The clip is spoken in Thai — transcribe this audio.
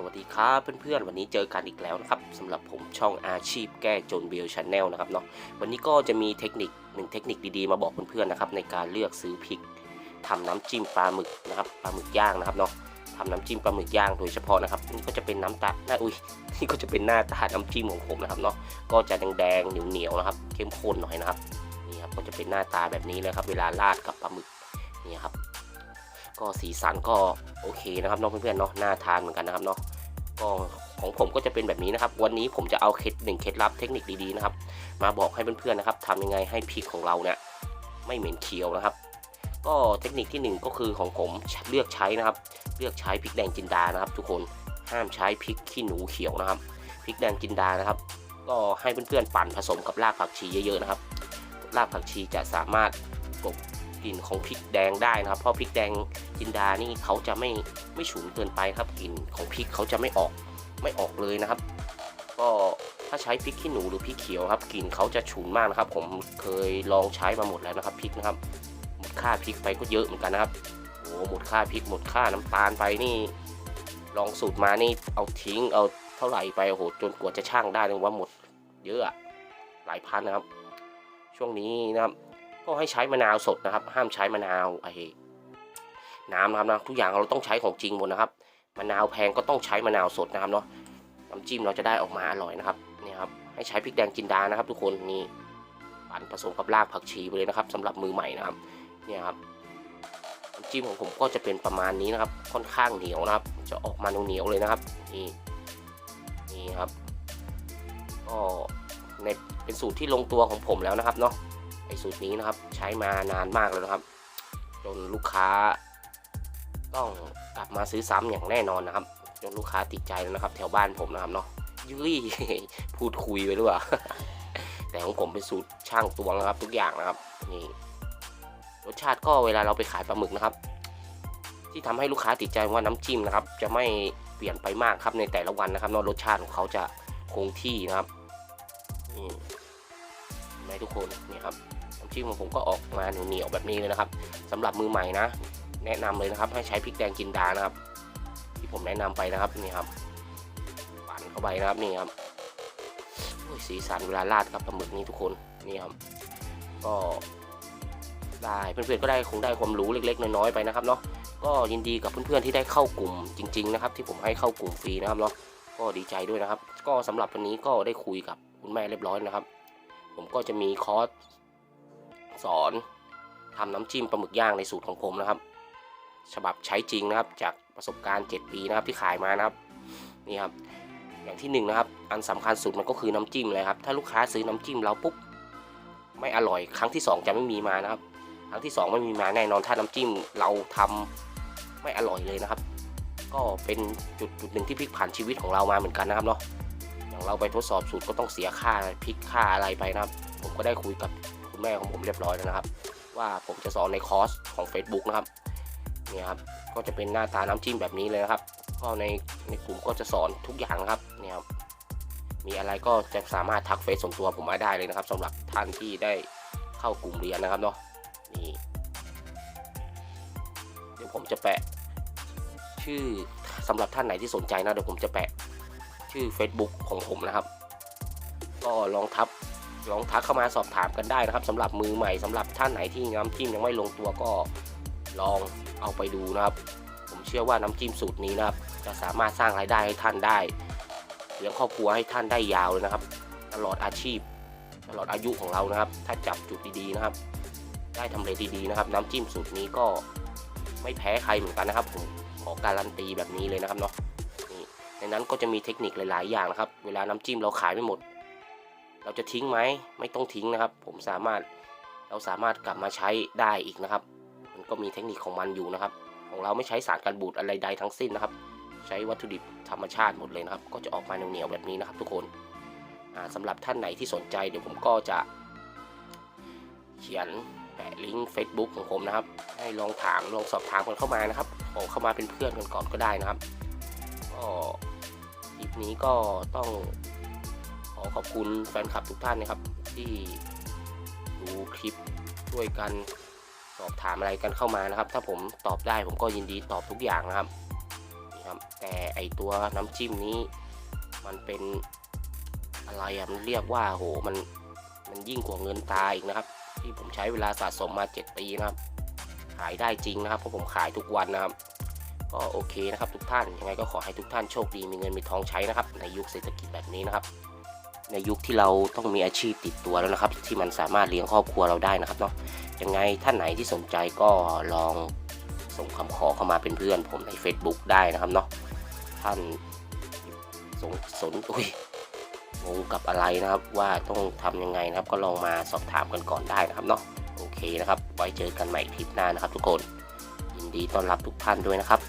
สวัสดีครับเพื่อนๆ วันนี้เจอกันอีกแล้วนะครับสำหรับผมช่องอาชีพแก้จนเบลชาแนลนะครับเนาะวันนี้ก็จะมีเทคนิคหนึ่งเทคนิคดีๆมาบอกเพื่อนๆนะครับในการเลือกซื้อพริกทำน้ำจิ้มปลาหมึกนะครับปลาหมึกย่างนะครับเนาะทำน้ำจิ้มปลาหมึกย่างโดยเฉพาะนะครับนี่ก็จะเป็นน้ำตาหน้าอุ้ยนี่ก็จะเป็นหน้าตาน้ำจิ้มของผมนะครับเนาะก็จะแดงๆเหนียวๆนะครับเข้มข้นหน่อยนะครับนี่ครับก็จะเป็นหน้าตาแบบนี้เลยครับเวลาราดกับปลาหมึกนี่ครับ ก็สีสันก็โอเคนะครับน้องเพื่อนๆเนาะน่าทานเหมือนกันนะครับเนาะก็ของผมก็จะเป็นแบบนี้นะครับ วันนี้ผมจะเอาเคล็ดหนึ่งเคล็ดลับเทคนิคดีๆนะครับ มาบอกให้เพื่อนๆนะครับทำยังไงให้พริกของเราเนี่ยไม่เหม็นเคี้ยวนะครับ ก็เทคนิคที่หนึ่งก็คือของผมเลือกใช้นะครับ เลือกใช้พริกแดงจินดานะครับ ทุกคนห้ามใช้พริกขี้หนูเขียวนะครับพริกแดงจินดานะครับ ก็ให้เพื่อนๆปั่นผสมกับรากผักชีเยอะๆนะครับรากผักชีจะสามารถกบ กลิ่นของพริกแดงได้นะครับ เพราะพริกแดงจินดานี่เขาจะไม่ไม่ฉุนเกินไปครับกลิ่นของพริกเขาจะไม่ออกไม่ออกเลยนะครับ ก็ถ้าใช้พริกขี้หนูหรือพริกเขียวครับกลิ่นเขาจะฉุนมากนะครับ ผมเคยลองใช้มาหมดแล้วนะครับพริกนะครับหมดค่าพริกไปก็เยอะเหมือนกันนะครับโอ้หมดค่าพริกหมดค่าน้ำตาลไปนี่ ลองสูตรมานี่เอาทิ้งเอาเท่าไหร่ไปโอ้โหจนกว่าจะช่างได้เลยว่าหมดเยอะหลายพันนะครับ ช่วงนี้นะครับ ก็ให้ใช้มะนาวสดนะครับ ห้ามใช้มะนาวไอ้น้ำนะครับนะทุกอย่างเราต้องใช้ของจริงหมดนะครับมะนาวแพงก็ต้องใช้มะนาวสดนะครับเนาะน้ำจิ้มเราจะได้ออกมาอร่อยนะครับนี่ครับให้ใช้พริกแดงจินดานะครับ ทุกคนนี่ปั่นผสมกับรากผักชีไปเลยนะครับสำหรับมือใหม่นะครับเนี่ยครับน้ำจิ้มของผมก็จะเป็นประมาณนี้นะครับ ค่อนข้างเหนียวนะครับ จะออกมาเหนียวเลยนะครับนี่นี่ครับก็ในเป็นสูตรที่ลงตัวของผมแล้วนะครับเนาะ ไอสูตรนี้นะครับใช้มานานมากแล้วนะครับ จนลูกค้า ต้องกลับมาซื้อซ้ำอย่างแน่นอนนะครับ จนลูกค้าติดใจแล้วนะครับ แถวบ้านผมนะครับเนาะยุ้ยพูดคุยไปหรือเปล่าแต่ของผมเป็นสูตรช่างตวงนะครับ ทุกอย่างนะครับนี่รสชาติก็เวลาเราไปขายปลาหมึกนะครับ ที่ทำให้ลูกค้าติดใจว่าน้ำจิ้มนะครับ จะไม่เปลี่ยนไปมากครับในแต่ละวันนะครับเนอะรสชาติของเขาจะคงที่นะครับนี่ ไหมทุกคนนี่ครับน้ำจิ้มของผมก็ออกมาเหนียวๆแบบนี้เลยนะครับสำหรับมือใหม่นะ แนะนำเลยนะครับ ให้ใช้พริกแดงจินดานะครับ ที่ผมแนะนำไปนะครับนี่ครับปั่นเข้าไปนะครับนี่ครับโอ้ยสีสันเวลาราดกับปลาหมึกนี่ทุกคนนี่ครับ ก็ได้เพื่อนๆก็ได้คงได้ความรู้เล็ก ๆ น้อยๆไปนะครับเนาะก็ยินดีกับเพื่อนๆที่ได้เข้ากลุ่มจริง ๆ นะครับ ที่ผมให้เข้ากลุ่มฟรีนะครับเนาะก็ดีใจด้วยนะครับ ก็สำหรับวันนี้ก็ได้คุยกับคุณแม่เรียบร้อยนะครับ ผมก็จะมีคอร์สสอนทำน้ำจิ้มปลาหมึกย่างในสูตรของผมนะครับ ฉบับใช้จริงนะครับ จากประสบการณ์ 7 ปีนะครับที่ขายมานะครับนี่ครับอย่างที่หนึ่งนะครับอันสำคัญสุดมันก็คือน้ำจิ้มเลยครับถ้าลูกค้าซื้อน้ำจิ้มเราปุ๊บไม่อร่อยครั้งที่ 2 จะไม่มีมานะครับ ครั้งที่ 2 ไม่มีมาแน่นอนถ้าน้ำจิ้มเราทำไม่อร่อยเลยนะครับ ก็เป็นจุดจุดหนึ่งที่พลิกผันชีวิตของเรามาเหมือนกันนะครับเนาะ องเราไปทดสอบสูตรก็ต้องเสียค่าพริกค่าอะไรไปนะครับ ผมก็ได้คุยกับคุณแม่ของผมเรียบร้อยแล้วนะครับ ว่าผมจะสอนในคอร์สของ Facebook นะครับเนี่ยครับก็จะเป็นหน้าตาน้ำจิ้มแบบนี้เลยนะครับ ก็ในในกลุ่มก็จะสอนทุกอย่างนะครับเนี่ยครับมีอะไรก็จะสามารถทักเฟซส่วนตัวผมมาได้เลยนะครับสำหรับท่านที่ได้เข้ากลุ่มเรียนนะครับเนาะนี่เดี๋ยวผมจะแปะ ชื่อสำหรับท่านไหนที่สนใจนะเดี๋ยวผมจะแปะ ชื่อ Facebook ของผมนะครับ ก็ลองทับลองทักเข้ามาสอบถามกันได้นะครับสำหรับมือใหม่สำหรับท่านไหนที่น้ำจิ้มยังไม่ลงตัวก็ลองเอาไปดูนะครับ ผมเชื่อว่าน้ำจิ้มสูตรนี้นะครับ จะสามารถสร้างรายได้ให้ท่านได้เลี้ยงครอบครัวให้ท่านได้ยาวเลยนะครับ ตลอดอาชีพ ตลอดอายุของเรานะครับ ถ้าจับจุดดีๆนะครับ ได้ทำเลดีๆนะครับ น้ำจิ้มสูตรนี้ก็ไม่แพ้ใครเหมือนกันนะครับ ผมขอการันตีแบบนี้เลยนะครับเนาะ นั้นก็จะมีเทคนิคหลาย ๆ อย่างนะครับ เวลาน้ำจิ้มเราขายไม่หมด เราจะทิ้งไหมไม่ต้องทิ้งนะครับ ผมสามารถเราสามารถกลับมาใช้ได้อีกนะครับ มันก็มีเทคนิคของมันอยู่นะครับ ของเราไม่ใช้สารกันบูดอะไรใดทั้งสิ้นนะครับ ใช้วัตถุดิบธรรมชาติหมดเลยนะครับ ก็จะออกมาเหนียวๆแบบนี้นะครับ ทุกคนอ่าสำหรับท่านไหนที่สนใจเดี๋ยวผมก็จะเขียนแปะลิงก์ Facebook ของผมนะครับ ให้ลองถามลองสอบถามกันเข้ามานะครับขอเข้ามาเป็นเพื่อนกันก่อนก็ได้นะครับก็ คลิปนี้ก็ต้องขอขอบคุณแฟนคลับทุกท่านนะครับ ที่ดูคลิปช่วยกันสอบถามอะไรกันเข้ามานะครับ ถ้าผมตอบได้ผมก็ยินดีตอบทุกอย่างนะครับนี่ครับ แต่ไอตัวน้ำจิ้มนี้ มันเป็นอะไรอะมันเรียกว่าโหมันมันยิ่งกว่าเงินตายอีกนะครับ ที่ผมใช้เวลาสะสมมา 7 ปีนะครับ ขายได้จริงนะครับเพราะผมขายทุกวันนะครับ ก็โอเคนะครับทุกท่านยังไงก็ขอให้ทุกท่านโชคดีมีเงินมีทองใช้นะครับ ในยุคเศรษฐกิจแบบนี้นะครับ ในยุคที่เราต้องมีอาชีพติดตัวแล้วนะครับ ที่มันสามารถเลี้ยงครอบครัวเราได้นะครับเนาะยังไงท่านไหนที่สนใจก็ลองส่งคำขอเข้ามาเป็นเพื่อนผมใน Facebook ได้นะครับเนาะท่านสงสนอุ้ยงงกับอะไรนะครับว่าต้องทำยังไงนะครับ ก็ลองมาสอบถามกันก่อนได้นะครับเนาะโอเคนะครับ ไว้เจอกันใหม่คลิปหน้านะครับทุกคน ดีต้อนรับทุกท่านด้วยนะครับ